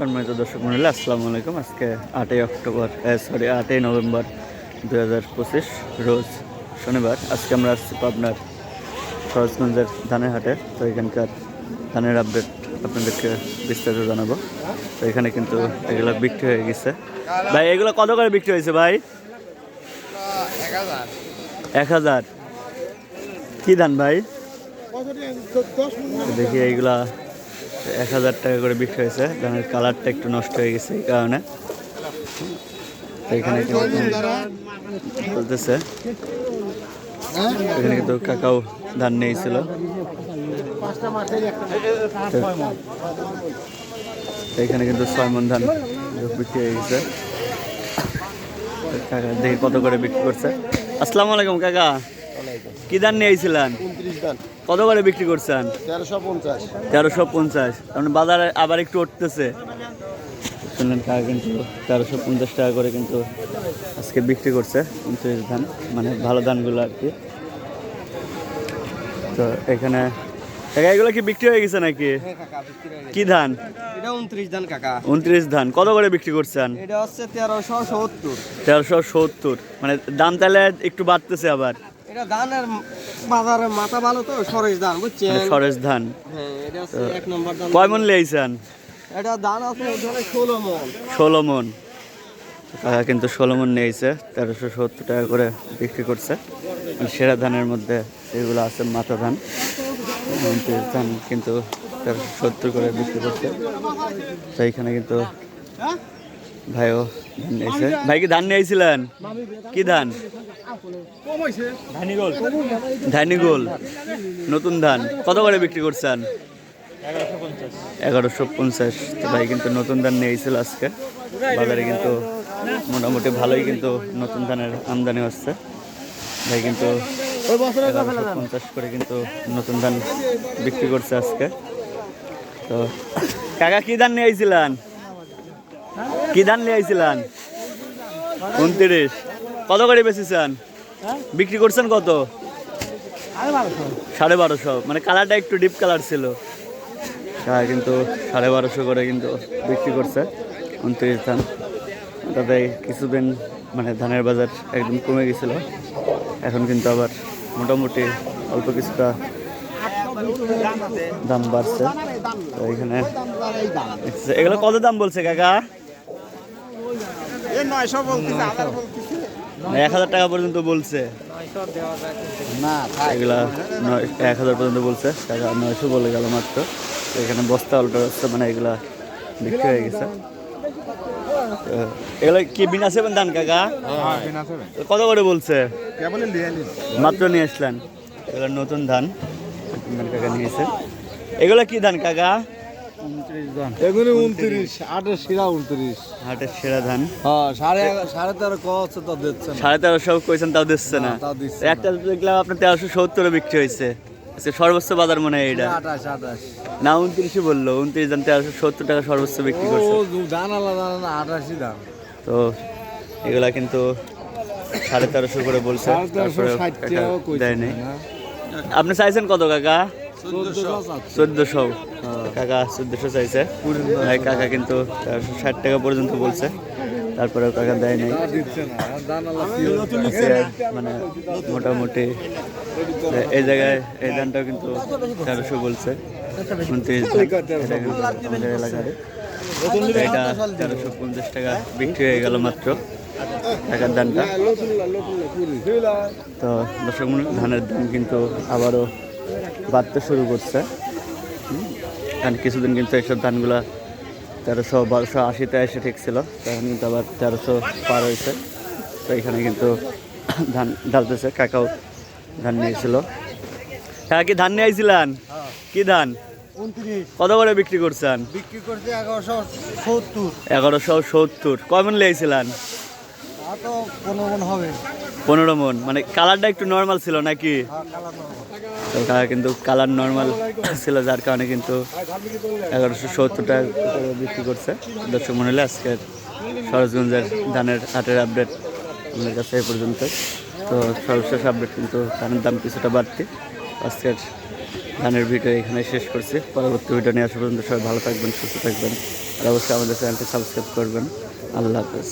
সম্মানিত দর্শক মন্ডলী আসসালামু আলাইকুম। আজকে আটই অক্টোবর সরি আটই নভেম্বর দু হাজার পঁচিশ রোজ শনিবার। আজকে আমরা আসছি পাবনার সরোজগঞ্জের ধানের হাটে তো এখানকার ধানের আপডেট আপনাদেরকে বিস্তারিত জানাব। তো এখানে কিন্তু এগুলো বিক্রি হয়ে গেছে। ভাই এগুলো কত করে বিক্রি হয়েছে ভাই? এক হাজার। কী ধান ভাই? দেখি এইগুলা এক হাজার টাকা করে বিক্রি হয়েছে। ধানের কালারটা একটু নষ্ট হয়ে গেছে এই কারণে। এখানে বলতেছে, এখানে কিন্তু কাকাও ধান নিয়েছিল। এখানে কিন্তু ছয় মন ধান বিক্রি হয়ে গেছে। কাকা দেখি কত করে বিক্রি করছে। আসসালামু আলাইকুম, কাকা। কি ধান নিয়েছিলেন কত করে বিক্রি করছেন? তেরোশো পঞ্চাশ। তেরোশো পঞ্চাশ। মানে বাজারে আবার একটু উঠতেছে। শুনলেন কিন্তু তেরোশো পঞ্চাশ টাকা করে কিন্তু আজকে বিক্রি করছে উনত্রিশ ধান মানে ভালো ধানগুলো আর কি। তো এখানে কাকা এগুলো কি বিক্রি হয়ে গেছে নাকি? কি ধান? এটা উনত্রিশ দান কাকা। উনত্রিশ ধান কত করে বিক্রি করছেন? এটা হচ্ছে তেরোশো সত্তর। তেরোশো সত্তর মানে দাম তাহলে একটু বাড়তেছে আবার। এটা ধানের বাজারে মাথা ভালো তো সরেশ ধান বুঝছেন? মানে সরেশ ধান। হ্যাঁ এটা হচ্ছে এক নম্বর ধান। কয় মন লিয়েছেন এটা ধান আছে ধরে ষোলো মন। ষোলো মন। টাকা কিন্তু ষোলো মন নিয়েছে তেরোশো সত্তর টাকা করে বিক্রি করছে। সেরা ধানের মধ্যে যেগুলো আছে মাথা ধান। ধান কিন্তু তেরোশো সত্তর করে বিক্রি করছে। তো এইখানে কিন্তু ভাইও ধান নিয়েছে। ভাই কি ধান নিয়েছিলেন কি ধান? ধানি গোল নতুন ধান। কত করে বিক্রি করছেন? এগারোশো পঞ্চাশ। তো ভাই কিন্তু নতুন ধান নিয়েছিল আজকে। বাজারে কিন্তু মোটামুটি ভালোই কিন্তু নতুন ধানের আমদানি হচ্ছে। ভাই কিন্তু পঞ্চাশ করে কিন্তু নতুন ধান বিক্রি করছে আজকে। তো কাকা কি ধান নিয়ে আইছিলেন? কি ধান নিয়ে আইছিলেন? উনত্রিশ। কত করে বেচেছেন? বিক্রি করছেন কত? সাড়ে বারোশো। মানে কালারটা একটু ডিপ কালার ছিল। হ্যাঁ কিন্তু সাড়ে বারোশো করে কিন্তু বিক্রি করছে উনত্রিশ ধান। তাতে কিছুদিন মানে ধানের বাজার একদম কমে গেছিল। এখন কিন্তু আবার মোটামুটি অল্প কিছুটা দাম বাড়ছে। এখানে এগুলো কত দাম বলছে কাকা? এক হাজার টাকা পর্যন্ত বলছে। না এগুলা এক হাজার পর্যন্ত বলছে নয়শো বলে গেল মাত্র। এখানে বস্তা উল্টো হচ্ছে মানে এগুলা বিক্রি হয়ে গেছে। এগুলো কি বিনা সেভেন ধান কাকা? কত করে বলছে? মাত্র নিয়ে আসলেন। এগুলো নতুন ধান নতুন ধান কাকা নিয়েছে। এগুলো কি ধান কাকা? এগুলি উনত্রিশ আটের শিরা উনত্রিশ। হাটের সেরা ধান। হ্যাঁ সাড়ে সাড়ে তেরো কচ্ছে তো দিচ্ছে সাড়ে তেরোশো কইছেন তাও দিচ্ছে না। একটা দেখলাম আপনার তেরোশো সত্তরে বিক্রি হয়েছে আজকে সর্বোচ্চ বাজার মনে হয় এটা। আঠাশ আঠাশ। না উনত্রিশে বলল উনত্রিশ ধান তেরোশো সত্তর টাকা সর্বোচ্চ বিক্রি করছে। ধান আলাদা না আঠাশি ধান। তো এগুলা কিন্তু সাড়ে তেরোশো করে বলছে। দেয়নি আপনি চাইছেন কত কাকা? চোদ্দশো। কাকা চাইছে। কাকা কিন্তু ষাট টাকা পর্যন্ত বলছে। তারপরে কাকা দেয় নাই। মানে মোটামুটি এই জায়গায় এই ধানটাও কিন্তু তেরোশো বলছে। আমাদের এলাকায় এটা তেরোশো পঞ্চাশ টাকা বিক্রি হয়ে গেল মাত্র টাকার দানটা। তো দর্শক ধানের দাম কিন্তু আবারও বাড়তে শুরু করছে। কারণ কিছুদিন কিন্তু এইসব ধানগুলা তেরোশো বারোশো আশিতে এসে ঠিক ছিল তখন কিন্তু আবার তেরোশো পার হয়েছে। তো এখানে কিন্তু ধান ঢালতেছে কাকাও ধান নিয়েছিল। কাকা কি ধান নিয়ে আইছিলেন? কি ধান? কত করে বিক্রি করছেন? বিক্রি করছে এগারোশো সত্তর। এগারোশো সত্তর। কয়মন লিয়েছিলেন তা তো পনেরো মন হবে। পনেরো মন। মানে কালারটা একটু নর্মাল ছিল নাকি? কিন্তু কালার নর্মাল ছিল, যার কারণে কিন্তু এগারোশো সত্তর টাকা বিক্রি করছে। দর্শক মনে হলে আজকের সরোজগঞ্জের ধানের হাটের আপডেট আমাদের কাছে এই পর্যন্ত তো সর্বশেষ আপডেট কিন্তু ধানের দাম কিছুটা বাড়তি। আজকের ধানের ভিডিও এখানে শেষ করছি। পরবর্তী ভিডিও নিয়ে আসা পর্যন্ত সবাই ভালো থাকবেন, সুস্থ থাকবেন। আর অবশ্যই আমাদের চ্যানেলটি সাবস্ক্রাইব করবেন। আল্লাহ হাফেজ।